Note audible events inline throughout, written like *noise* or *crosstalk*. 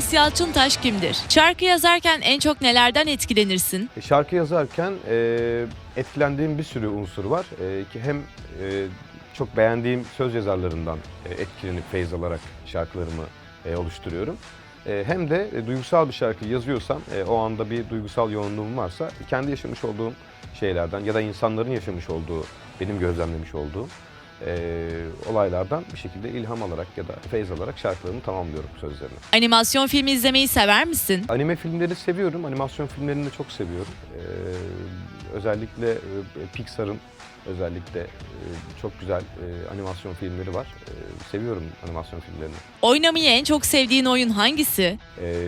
Enes Yalçıntaş kimdir? Şarkı yazarken en çok nelerden etkilenirsin? E, Şarkı yazarken e, etkilendiğim bir sürü unsur var. E, ki hem e, çok beğendiğim söz yazarlarından e, etkilenip feyz alarak şarkılarımı e, oluşturuyorum. E, hem de e, duygusal bir şarkı yazıyorsam, e, o anda bir duygusal yoğunluğum varsa kendi yaşamış olduğum şeylerden ya da insanların yaşamış olduğu, benim gözlemlemiş olduğum e, olaylardan bir şekilde ilham alarak ya da feyz alarak şarkılarımı tamamlıyorum sözlerini. Animasyon filmi izlemeyi sever misin? Anime filmleri seviyorum. Animasyon filmlerini de çok seviyorum. Ee, özellikle e, Pixar'ın özellikle e, çok güzel e, animasyon filmleri var. Seviyorum animasyon filmlerini. Oynamayı en çok sevdiğin oyun hangisi?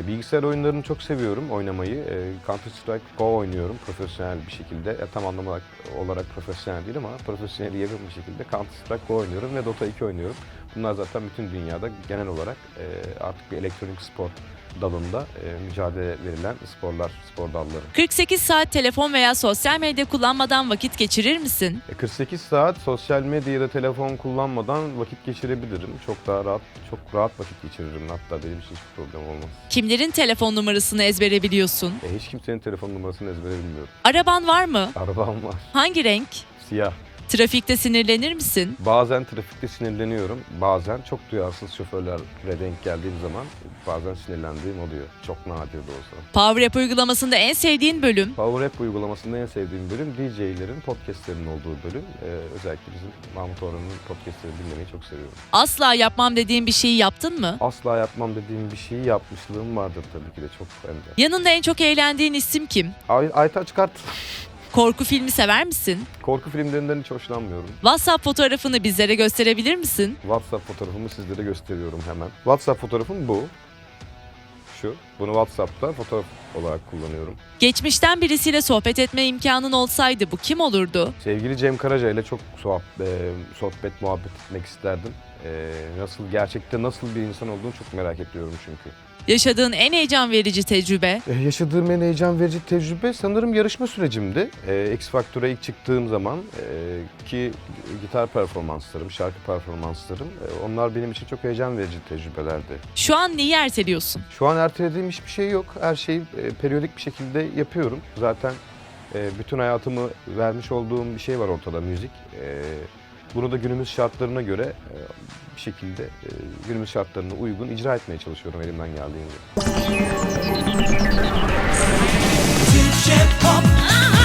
Bilgisayar oyunlarını çok seviyorum oynamayı. Counter Strike Go oynuyorum profesyonel bir şekilde. Ya, tam anlamı olarak profesyonel değil ama profesyonel yakın bir şekilde Counter Strike Go oynuyorum ve Dota 2 oynuyorum. Bunlar zaten bütün dünyada genel olarak e, artık bir elektronik spor dalında e, mücadele verilen sporlar, spor dalları. 48 saat telefon veya sosyal medya kullanmadan vakit geçirir misin? E, 48 saat sosyal medya ya da telefon kullanmadan vakit geçirebilirim. Çok daha rahat, çok rahat vakit geçiririm. Hatta benim için hiçbir problem olmaz. Kimlerin telefon numarasını ezbere biliyorsun? E, hiç kimsenin telefon numarasını ezbere bilmiyorum. Araban var mı? Arabam var, Hangi renk? siyah. Trafikte sinirlenir misin? Bazen trafikte sinirleniyorum. Bazen çok duyarsız şoförlere denk geldiğim zaman bazen sinirlendiğim oluyor. Çok nadir de olsa. Power App uygulamasında en sevdiğin bölüm? Power App uygulamasında en sevdiğim bölüm DJ'lerin podcastlerinin olduğu bölüm. E, özellikle bizim Mahmut Orhan'ın podcastlerini dinlemeyi çok seviyorum. Asla yapmam dediğin bir şeyi yaptın mı? Asla yapmam dediğim bir şeyi yapmışlığım vardır tabii ki de çok hem de. Yanında en çok eğlendiğin isim kim? Ay, Aytaç Kart. *laughs* Korku filmi sever misin? Korku filmlerinden hiç hoşlanmıyorum. WhatsApp fotoğrafını bizlere gösterebilir misin? WhatsApp fotoğrafımı sizlere gösteriyorum hemen. WhatsApp fotoğrafım bu. Şu. Bunu WhatsApp'ta fotoğraf olarak kullanıyorum. Geçmişten birisiyle sohbet etme imkanın olsaydı bu kim olurdu? Sevgili Cem Karaca ile çok sohbet, sohbet muhabbet etmek isterdim. E, nasıl gerçekte nasıl bir insan olduğunu çok merak ediyorum çünkü. Yaşadığın en heyecan verici tecrübe? E, yaşadığım en heyecan verici tecrübe sanırım yarışma sürecimdi. E, X Factor'a ilk çıktığım zaman e, ki gitar performanslarım, şarkı performanslarım e, onlar benim için çok heyecan verici tecrübelerdi. Şu an neyi erteliyorsun? Şu an ertelediğim bir şey yok. Her şeyi e, periyodik bir şekilde yapıyorum. Zaten e, bütün hayatımı vermiş olduğum bir şey var ortada müzik. E, bunu da günümüz şartlarına göre e, bir şekilde e, günümüz şartlarına uygun icra etmeye çalışıyorum elimden geldiğince. Türkçe pop.